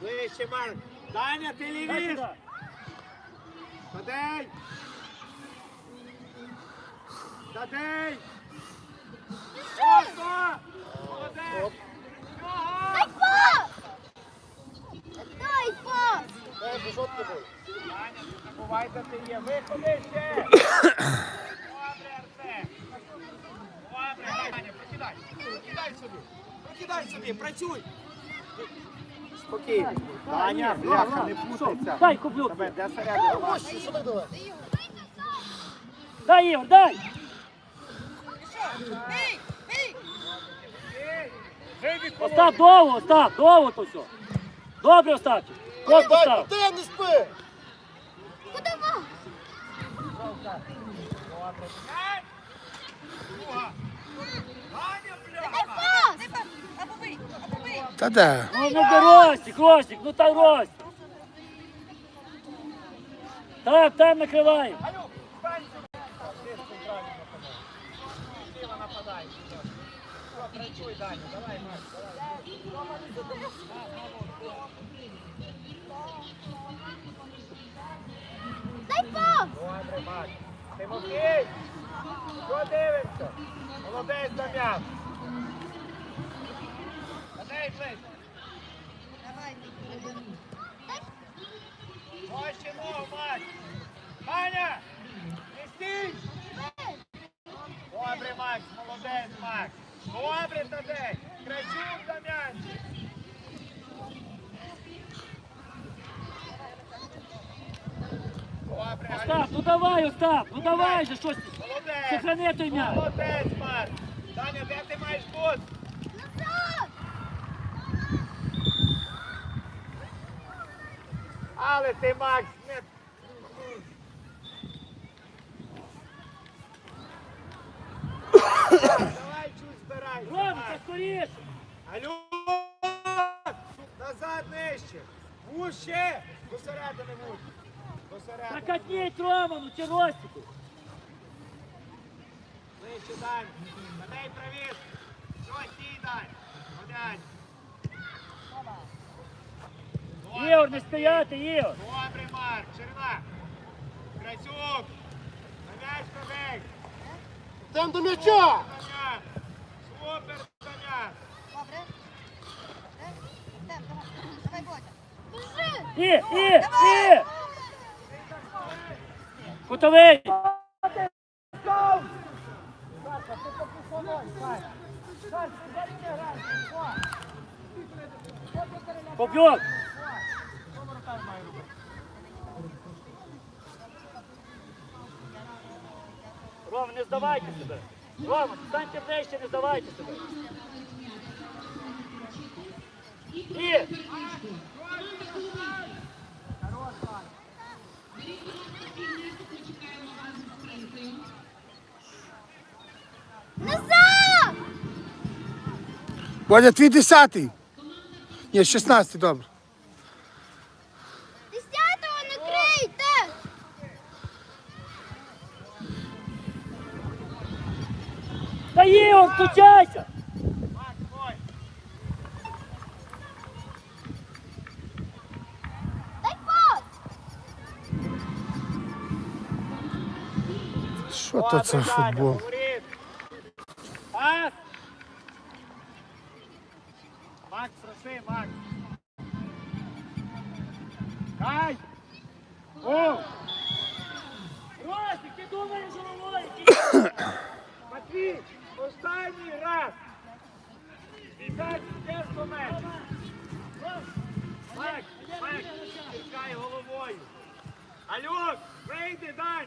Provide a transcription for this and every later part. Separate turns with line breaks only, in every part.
Ближче, Марк. Даня, ти лівіш. Тадей. Тадей. Опа! Молодець. Нього!
Дай пас! Дай пас!
Даня, не забувай, ти є. Виходи ще. Добре, Арсен. Добре, Даня, прокидай. Прокидай собі. Прокидай собі, працюй. Спокійно. Даня, бляха, не путайся.
Дай кублю.
Тебе, де середина?
Дай, Ігор, дай. Остап, довго, Остап, довго то все. Добре, Остапчик. От постав.
Ти не спи!
Куди ва? Дай пас!
Та де?
Ну, ну де Ростик, Ростик, ну там Ростик. Так, там накриваємо.
Дай пас!
Добре, Макс. Тимофій! Що дивишся? Молодець, Дам'ян. Ось ногу, Макс. Аня! Не стій! Добре, Макс, молодець, Макс. Добре, Тадей. Красюк, Дам'янчик. Добре,
Остап, ну давай, Остап, ну давай же щось.
Молодець.
Сохрани той м'яч.
Молодець, Марк. Таня, де ти маєш бути?
Назад!
Але ти, Макс, не... Давай чуть збирай.
Ромка, скоріше.
Алло! Назад нижче. Вуще. До середини вуще. До середини.
Прокатніть Роману чи Ростику.
Нижче, Дань. Дай привіт. Все, стій, Дань. Молодець. Добре,
Ігор, не стояти, Ігор.
Добре, Марк. Ширина. Красюк. На м'яч побіг.
Там до м'яча!
Супер, Дам'ян.
Добре. Давай, Бодя. Біжи!
І, і, і. Кутовий. Побьот. Рома, не здавайте себе. Рома, станьте ближче, не здавайте себе. І.
Назад!
Бодя, твій десятий. Ні, шістнадцятий, добре. То це футбол?
Пас. Макс, проси, Макс. Кай. О,
Ростик, ти думаєш головою?
Матвій, останній раз. Віддай чесно меч. Макс, Макс, тікай головою. Алюк, вийди, Дань.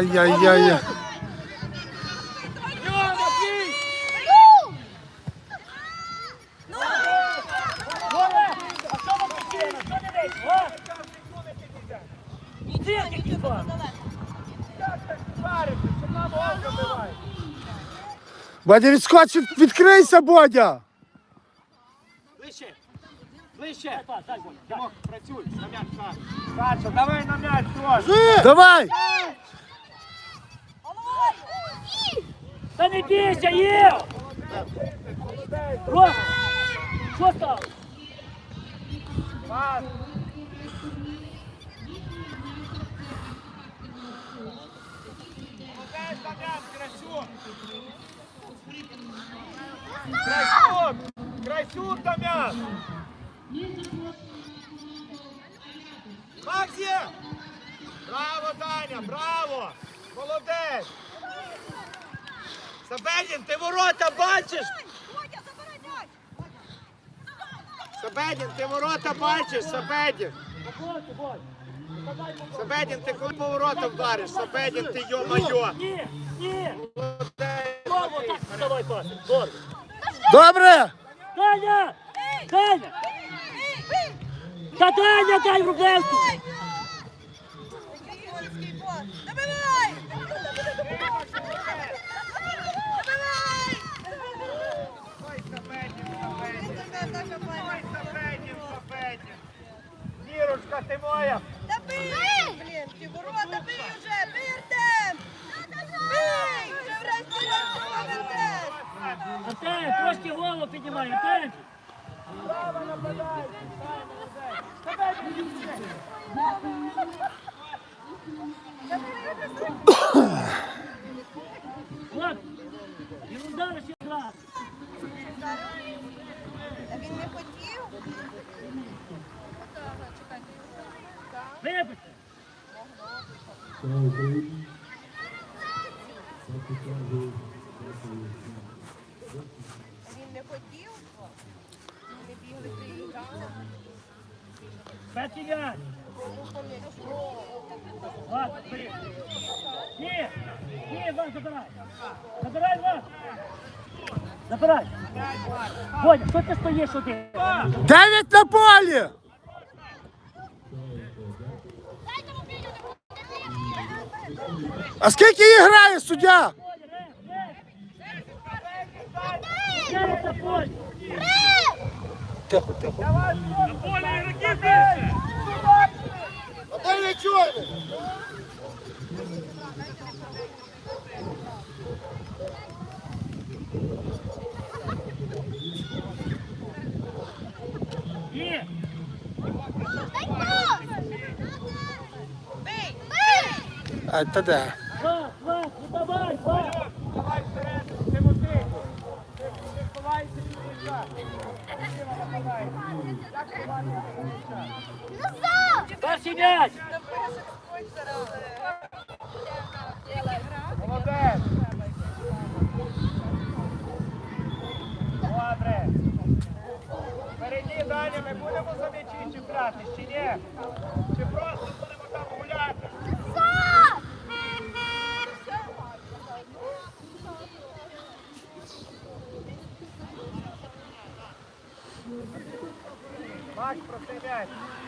Ай-яй-яй. Бодя, відскоч, відкрийся, Бодя!
Ближче! Ближче! Працюй, на м'яч, Саша! Давай на м'яч,
Давай!
Та не бійся, є! Рома, що стало?
Пас. Красюк. Красюк. Красюк, Дам'ян. Макс. Браво, Даня, браво. Молодець. Сабедін, ти ворота бачиш? Сабедін, ти ворота бачиш,
Бодя.
Сабедін, ти коли поворота вдариш? Сабедін, ти йо-майо.
Ні, ні. Давай пас.
Добре.
Таня! Таня! Та Таня, дай в рублевку!
tem boia! Tá
bem. М'яч. Влад, бери. Ні, ні, Влад, забирай. Забирай, Влад. Забирай. Бодя, що ти стоїш один?
Дев'ять на полі. А скільки її грає суддя?
Сядь на полі.
Тихо, тихо.
Полі ігроків більше.
А де не чує?
Ні.
А та де?
time.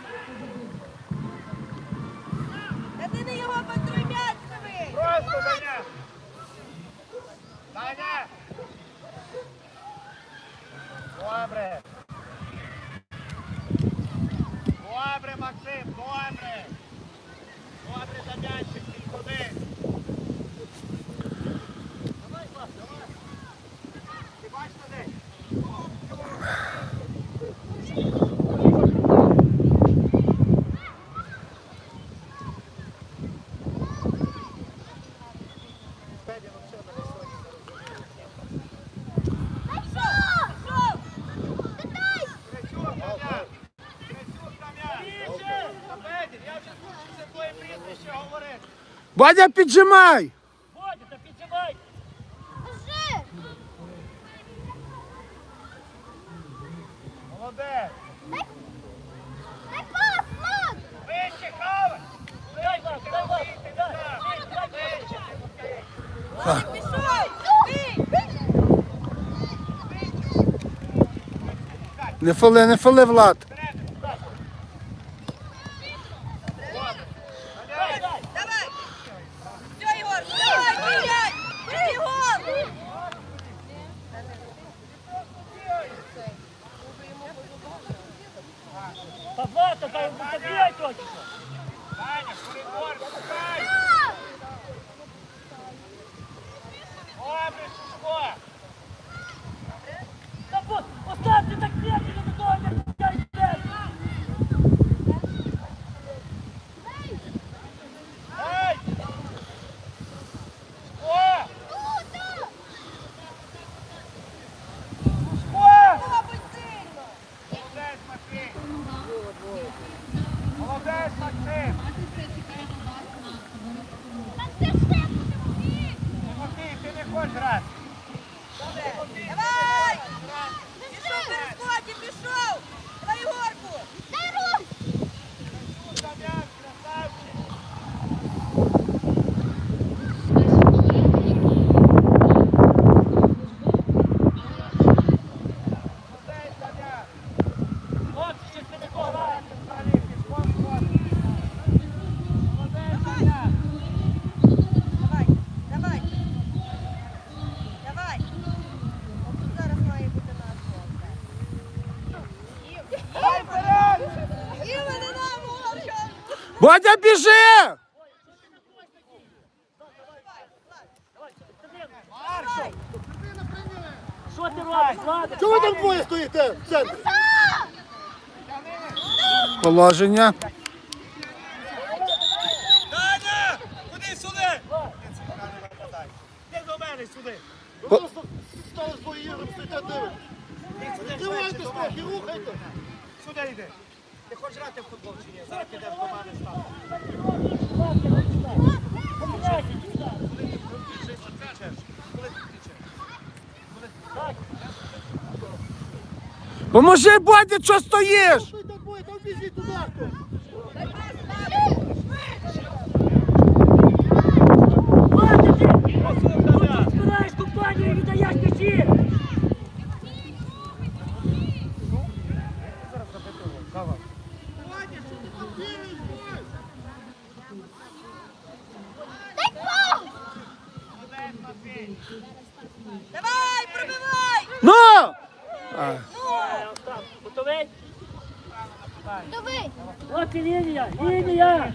Бодя, піджимай.
Бодя, та піджимай.
Молодець. Вище, хавай.
Дай, Влад, дай, Влад, дай.
Вище,
Пішов! Бий!
Не фоли, не фоли, Влад.
Дай, дай.
Давай,
Злата, дай забігай точно.
Даня, коридор, шукай. Добре, Шушко.
Та вот, поставте так медленно до того, як я йде.
Дай. О! О!
Мабуть, сильно.
Молодець, Матвій. Молодець, Максим. Тимофій, ти не хочеш грати.
Давай! Пішов перескоті, пішов! Давай Ігорку!
Дам'ян, красавчик. Молодець, Дам'ян.
Хлопці, щось ми не пограли.
Взагалі, пішком ходить. Молодець, Дам'ян.
Давай, давай! Давай! От тут зараз має бути наш гол.
Дай вперед!
Іва, не нам Горка!
Бодя, біжи!
Що ти робиш?
Чого ви там двоє стоїте в центрі? Положення.
Даня! Куди сюди? Ти до мене сюди.
По-
Стали з боєм, стоїте і
мене.
рухайте.
Сюди йди. Ти хочеш грати в футбол чи ні? Зараз підеш до мене стати. Коли?
Поможи, батя, що стоїш?
Стойте двоє, там біжіть туди. хто.
Влада, ти!
Послухай, Дам'ян.
Збираєш компанію і віддаєш м'ячі!
Молодець, Матвій.
Давай, пробивай!
Ну! А,
Готовий? От лінія, лінія!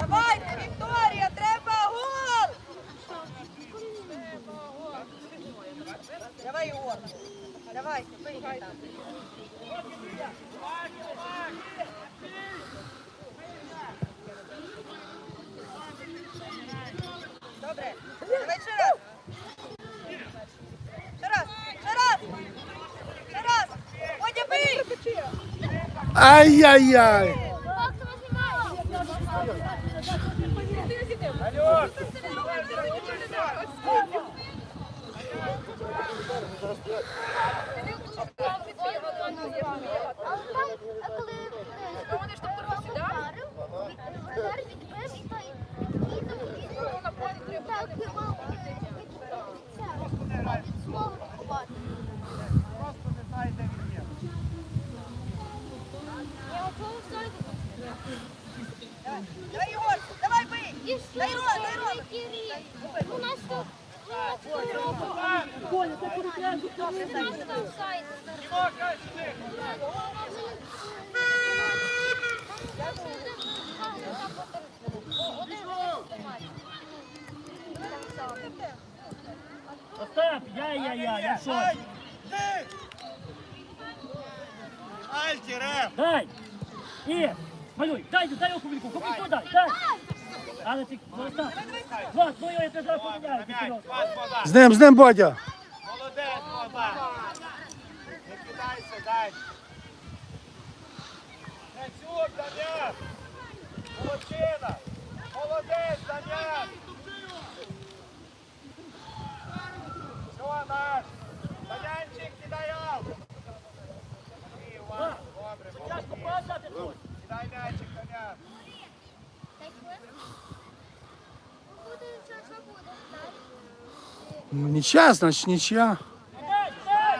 Давай, Вікторія, треба гол! Давай, Ігор. Давай, вийди там.
Ай-яй-яй!
Альош! Просто не знає, де він є.
Давай, Ігор, давай бий! Дай рот, дай рот!
У нас тут
Коля, ти порухаєш,
Тимоха, сюди!
Остап, я-я-я, я що?
Ай! Ти! Альті, реф!
Дай! І, малюй, дай, дай його кубельку, кубельку дай, дай! Але ти, Остап, Влад, ну я тебе зараз поміняю.
З ним, з ним, Бодя.
Молодець, Богдан. Не кидайся, дай. Працюк, Дам'ян. Молодчина. Молодець, Дам'ян. Все, наш. Дам'янчик, кидай добре,
Тяжко
молодець.
пас дати трохи.
Кидай м'ячик, Дам'ян.
Нічия, значить нічия.
Дай, дай!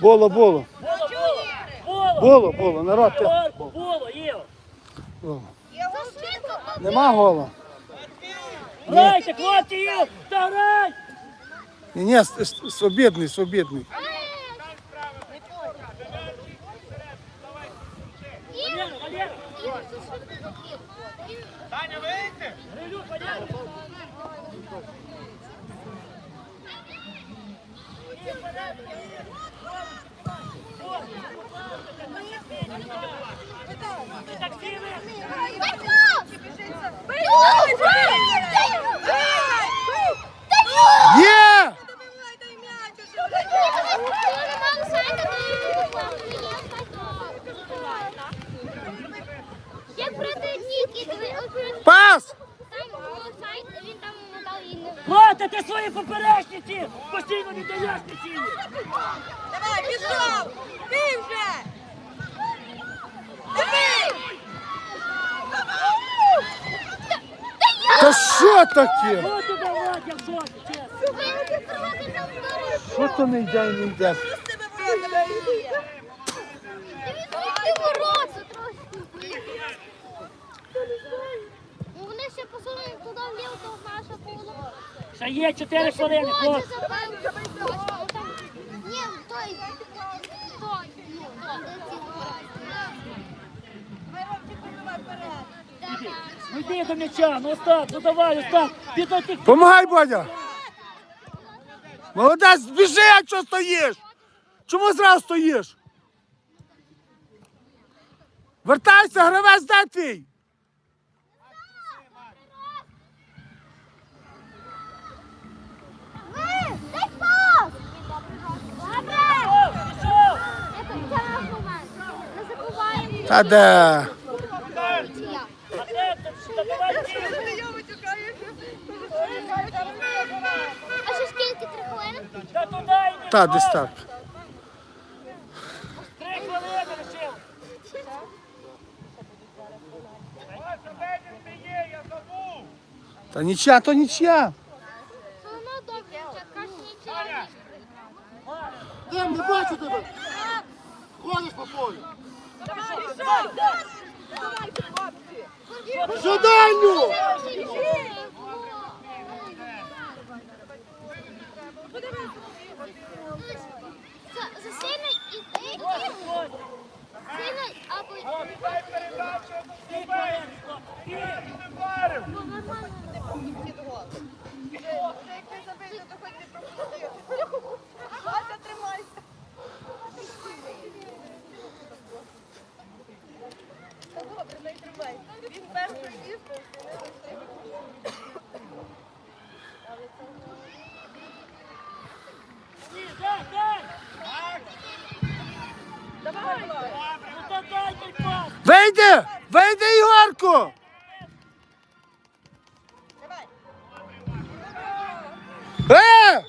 Було, було.
Було, було!
Народ.
Було, було,
Нема гола.
Грайте, хлопці, є! Та грай!
Ні, ні, с- с- свобідний, свобідний.
Валера, Валера!
Таня, вийти!
Грилюк, Валера! Так сіли!
Є!
Добивай той м'яч уже.
Як проти Ніки,
Пас!
там було сайт, він там мотав і не
Плата, ти свої поперечниці! Постійно не даєш цілі!
Давай, пішов! Бій вже! Давай!
Та що таке?
Що
то не йде, не йде?
Ну, Вони ще посунули туди вліво, то наше поле.
Ще є 4 хвилини, хлопці.
Ні, той. Той. Ну,
Мирончик, вибивай вперед.
Ну йди до м'яча, ну Остап, ну давай, Остап, ти до тих
Помагай, Бодя! Молодець, біжи, а що стоїш? Чому зразу стоїш? Вертайся, гравець, де твій?
Дай пас! Добре!
Пішов!
Це наш момент. Не забуваємо.
Та де?
Чия.
А де ти? Та давай ті!
Ти його витюкаєш.
А ще скільки три хвилини?
Та туди йди!
Та десь так.
Три хвилини лишив!
Ось один ти є, десь так.
Та нічия, то нічия.
Все одно добре, ще краще нічого.
Дем, не бачу тебе. Ходиш по полю.
Давай, пішов! Давай, хлопці!
Що дальню?
Засильно і і- сильно або
Дай передачу,
Ти хвилин, хлопці!
не варив!
нормально.
Вже як ти забив, то хоч не пропустив. Вася, тримайся. Та добре, не тримай. Він перший їздив, ти не встиг.
Ні, дай, дай!
Давай, Вася.
Ну та дай той пас!
Вийди! Ігорку! Е!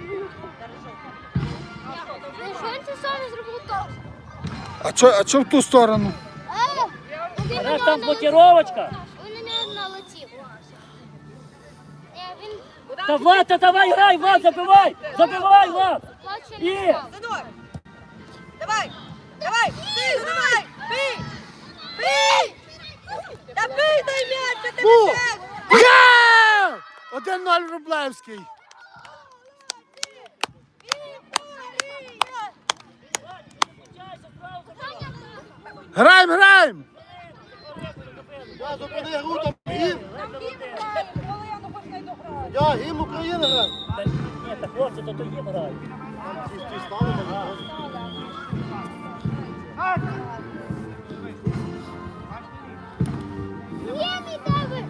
Він?
А чо, а чо в ту сторону?
Е, він на
Раз
нього
там блокіровочка!
Він на нього налетів. Ні, він
Та Влад, та давай грай, Влад, забивай! Забивай, Влад!
Давай. Давай. Бий, давай. Бий. Бий. Та бий дай м'яч, що ти
Фу.
не
Є! 1-0 Рублевський. Граємо, граємо!
Я зупини гру там гімн. Я гімн України граю.
Ні, та хлопці, то то їм грають.
Є мій тебе!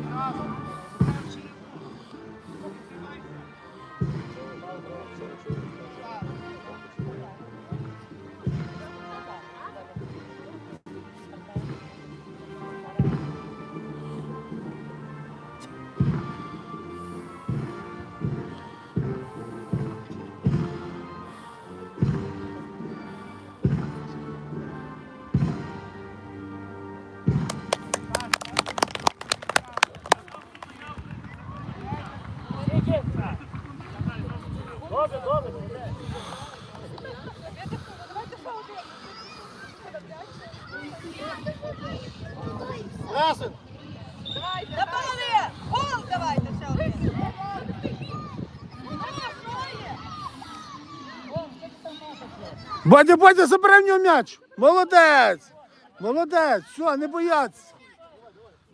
Бодя, Бодя, забирай в нього м'яч. Молодець. Молодець. Все, не бояться.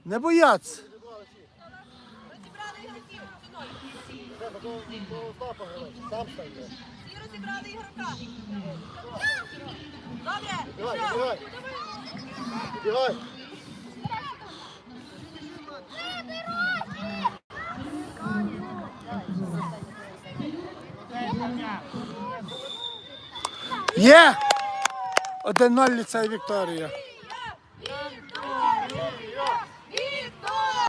Не бояться.
Всі розібрали ігрока. Добре,
Бігай, бігай. Бігай.
Є! 1-0 ліцей Вікторія.